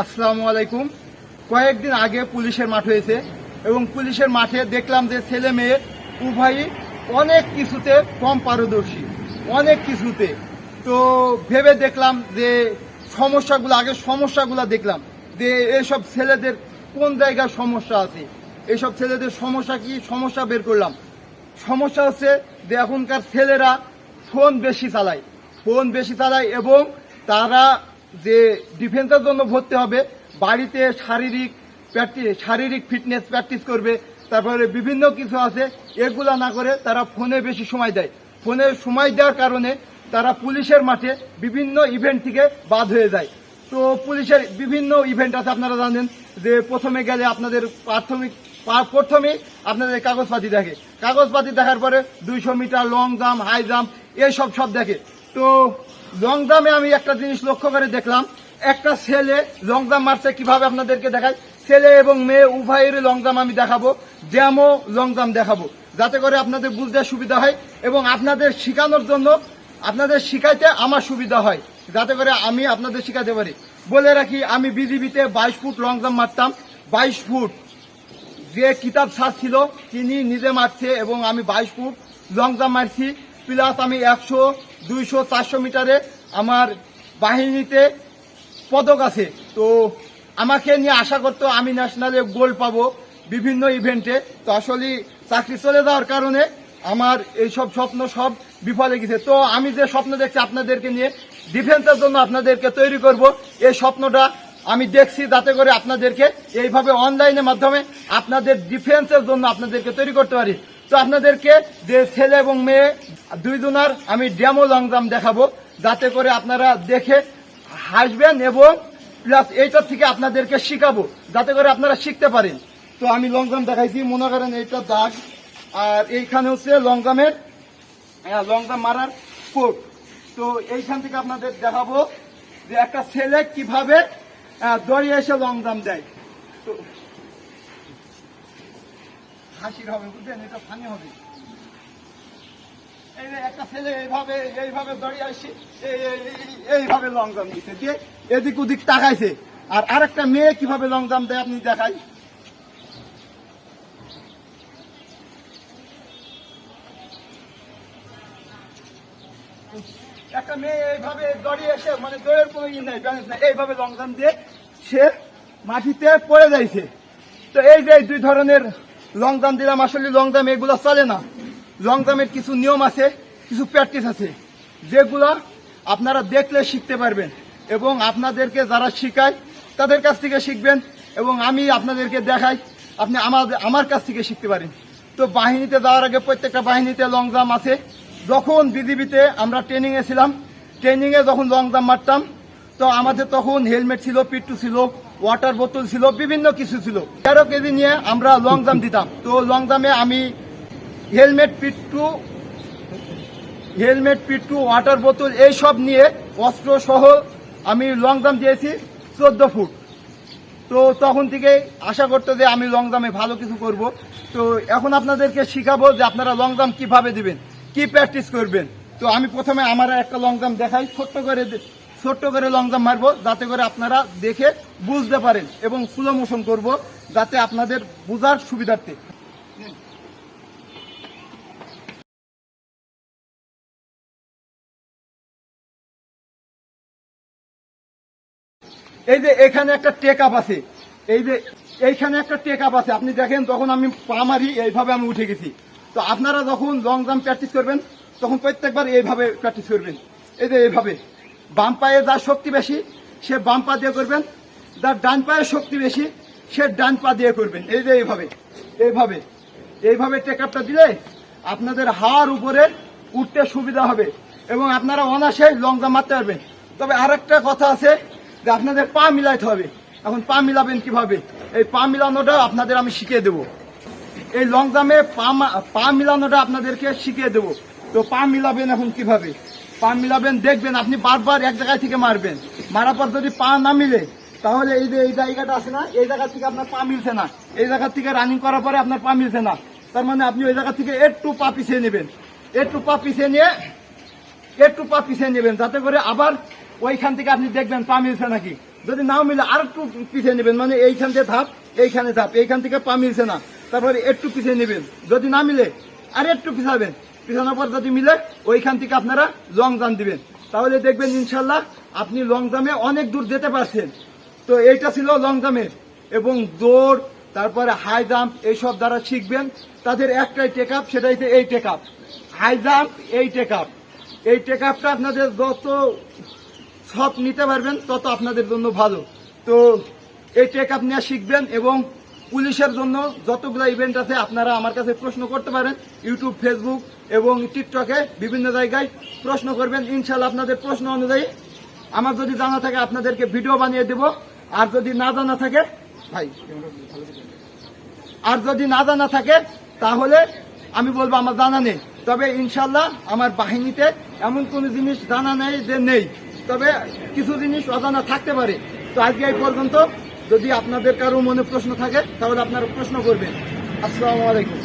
আসসালামু আলাইকুম। কয়েকদিন আগে পুলিশের মাঠ হয়েছে এবং পুলিশের মাঠে দেখলাম যে ছেলে মেয়ে উভয়ই অনেক কিছুতে কম পারদর্শী, অনেক কিছুতে। তো ভেবে দেখলাম যে সমস্যাগুলো আগে সমস্যাগুলো দেখলাম যে এসব ছেলেদের কোন জায়গার সমস্যা আছে, এসব ছেলেদের সমস্যা কি, সমস্যা বের করলাম। সমস্যা হচ্ছে যে এখনকার ছেলেরা ফোন বেশি চালায়, ফোন বেশি চালায় এবং তারা যে ডিফেন্সের জন্য ভর্তি হবে, বাড়িতে শারীরিক শারীরিক ফিটনেস প্র্যাকটিস করবে, তারপরে বিভিন্ন কিছু আছে, এগুলা না করে তারা ফোনে বেশি সময় দেয়। ফোনে সময় দেওয়ার কারণে তারা পুলিশের মাঠে বিভিন্ন ইভেন্ট থেকে বাদ হয়ে যায়। তো পুলিশের বিভিন্ন ইভেন্ট আছে, আপনারা জানেন যে প্রথমে গেলে আপনাদের প্রাথমিক প্রথমেই আপনাদের কাগজপাতি দেখে। কাগজপাতি দেখার পরে দুইশো metre long jump high jump এইসব সব দেখে। তো লং জাম্পে আমি একটা জিনিস লক্ষ্য করে দেখলাম, একটা ছেলে লং জাম্প মারছে, কীভাবে আপনাদেরকে দেখায় ছেলে এবং মেয়ে উভয়ের লং জাম্প আমি দেখাবো ড্যামও লং জাম্প দেখাবো, যাতে করে আপনাদের বুঝতে সুবিধা হয় এবং আপনাদের শেখানোর জন্য আপনাদের শিখাইতে আমার সুবিধা হয়, যাতে করে আমি আপনাদের শিখাতে পারি। বলে রাখি, আমি বিজিবিতে বাইশ ফুট লং জাম্প মারতাম, বাইশ ফুট যে কিতাব স্যার ছিল, তিনি নিজে মারছে এবং আমি বাইশ ফুট লং জাম্প মারছি। প্লাস আমি একশো, দুইশো, চারশো মিটারে আমার বাহিনীতে পদক আছে। তো আমাকে নিয়ে আশা করতো আমি ন্যাশনালে গোল্ড পাবো বিভিন্ন ইভেন্টে তো আসলে চাকরি চলে যাওয়ার কারণে আমার এইসব স্বপ্ন সব বিফলে গেছে। তো আমি যে স্বপ্ন দেখছি আপনাদেরকে নিয়ে ডিফেন্সের জন্য আপনাদেরকে তৈরি করব। এই স্বপ্নটা আমি দেখছি যাতে করে আপনাদেরকে এইভাবে অনলাইনের মাধ্যমে আপনাদের ডিফেন্সের জন্য আপনাদেরকে তৈরি করতে পারি। তো আপনাদেরকে যে ছেলে এবং মেয়ে দুই আমি ডেমো লং জাম্প দেখাবো, যাতে করে আপনারা দেখে হাসবেন এবং প্লাস এইটার থেকে আপনাদেরকে শিখাবো, যাতে করে আপনারা শিখতে পারেন। তো আমি লং জাম্প দেখাইছি, মনে করেন এইটা দাগ, আর এইখানে হচ্ছে লং জাম্পের লং জাম্প মারার কোট তো এইখান থেকে আপনাদের দেখাবো যে একটা ছেলে কীভাবে দড়িয়ে এসে লং জাম্প দেয়। তো হাসির হবে, বুঝলেন? এটা ফানি হবে। একটা ছেলে এইভাবে এইভাবে দড়িয়ে মেয়ে এইভাবে মানে কোনো ই নাই ব্যালেন্স নাই এইভাবে লং জাম্প দিয়ে সে মাটিতে পড়ে যাইছে। তো এই যে দুই ধরনের লং জাম্প দিলাম, আসলে লং জাম্প এগুলো চলে না। লং জাম্পের কিছু নিয়ম আছে, কিছু প্র্যাকটিস আছে। যেগুলা আপনারা দেখলে শিখতে পারবেন এবং আপনাদেরকে যারা শিখায়, তাদের কাছ থেকে শিখবেন এবং আমি আপনাদেরকে দেখাই, আপনি আমাদের আমার কাছ থেকে শিখতে পারেন। তো বাহিনীতে যাওয়ার আগে প্রত্যেকটা বাহিনীতে লং জাম্প আছে। যখন বিজিবিতে আমরা ট্রেনিংয়ে ছিলাম ট্রেনিংয়ে যখন লং জাম্প মারতাম তো আমাদের তখন হেলমেট ছিল পিট্টু ছিল, ওয়াটার বোতল ছিল, বিভিন্ন কিছু ছিল। তেরো কেজি নিয়ে আমরা লং জাম্প দিতাম। তো লং জাম্পে আমি হেলমেট পিট্টু হেলমেট পিট্টু ওয়াটার বোতল এই সব নিয়ে অস্ত্র সহ আমি লং জাম্প দিয়েছি চোদ্দ ফুট। তো তখন থেকে আশা করতো যে আমি লং জাম্পে ভালো কিছু করব। তো এখন আপনাদেরকে শিখাবো যে আপনারা লং জাম্প কীভাবে দিবেন, কি প্র্যাকটিস করবেন। তো আমি প্রথমে আমার একটা লং জাম্প দেখাই, ছোট্ট করে ছোট্ট করে লং জাম্প মারবো, যাতে করে আপনারা দেখে বুঝতে পারেন এবং স্লো মোশন করব, যাতে আপনাদের বোঝার সুবিধার্থে। এই যে এখানে একটা টেক আপ আছে। এই যে এইখানে একটা টেক আপ আছে। আপনি দেখেন যখন আমি পা মারি, এইভাবে আমি উঠে গেছি। তো আপনারা যখন লং জাম্প প্র্যাকটিস করবেন, তখন প্রত্যেকবার এইভাবে প্র্যাকটিস করবেন। এই যে এইভাবে। বাম পায়ে যার শক্তি বেশি, সে বাম পা দিয়ে করবেন। যার ডান পায়ে শক্তি বেশি, সে ডান পা দিয়ে করবেন। এই যে এইভাবে এইভাবে এইভাবে টেক আপটা দিলে আপনাদের হাওয়ার উপরে উঠতে সুবিধা হবে এবং আপনারা অনাসে লং জাম্প মারতে পারবেন। তবে আরেকটা কথা আছে যে আপনাদের পা মিলাইতে হবে। এখন পা মিলাবেন কীভাবে? এই পা মিলানোটা আপনাদের আমি শিখিয়ে দেবো। এই লং জাম্পে পা পা মিলানোটা আপনাদেরকে শিখিয়ে দেবো। তো পা মিলাবেন এখন কীভাবে? পা মিলাবেন, দেখবেন আপনি বারবার এক জায়গায় থেকে মারবেন। মারার পর যদি পা না মিলে, তাহলে এই যে এই জায়গাটা আছে না, এই জায়গা থেকে আপনার পা মিলছে না। এই জায়গা থেকে রানিং করার পরে আপনার পা মিলছে না। তার মানে আপনি ওই জায়গা থেকে একটু পা পিছিয়ে নেবেন। একটু পা পিছিয়ে নিয়ে, একটু পা পিছিয়ে নেবেন, যাতে করে আবার ওইখান থেকে আপনি দেখবেন পা মিলছে নাকি। যদি নাও মিলে, আর একটু পিছিয়ে নেবেন মানে এইখান থেকে ধাপ, এইখানে ধাপ, এইখান থেকে পা মিলছে না। তারপরে একটু পিছিয়ে নেবেন। যদি না মিলে, আর একটু পিছাবেন। পিছানোর পর যদি মিলে ওইখান থেকে আপনারা লং জাম্প দিবেন। তাহলে দেখবেন ইনশাল্লাহ আপনি লং জামে অনেক দূর যেতে পারছেন। তো এইটা ছিল লং জাম্পের এবং দৌড়, তারপরে হাই জাম্প এইসব দ্বারা শিখবেন। তাদের একটাই টেক আপ সেটা হচ্ছে এই টেক আপ হাই জাম্প এই টেক আপ এই টেক আপটা আপনাদের যত সব নিতে পারবেন, তত আপনাদের জন্য ভালো। তো এই টেক আপ নিয়ে শিখবেন এবং পুলিশের জন্য যতগুলো ইভেন্ট আছে, আপনারা আমার কাছে প্রশ্ন করতে পারেন। ইউটিউব ফেসবুক এবং টিকটকে বিভিন্ন জায়গায় প্রশ্ন করবেন ইনশাল্লাহ আপনাদের প্রশ্ন অনুযায়ী। আমার যদি জানা থাকে, আপনাদেরকে ভিডিও বানিয়ে দেব। আর যদি না জানা থাকে, ভাই, আর যদি না জানা থাকে, তাহলে আমি বলব আমার জানা নেই। তবে ইনশাল্লাহ আমার বাহিনীতে এমন কোনো জিনিস জানা নেই যে নেই। তবে কিছু জিনিস অজানা থাকতে পারে। তো আজকে এই পর্যন্ত যদি আপনাদের কারও মনে প্রশ্ন থাকে, তাহলে আপনারা প্রশ্ন করবেন। আসসালামু আলাইকুম।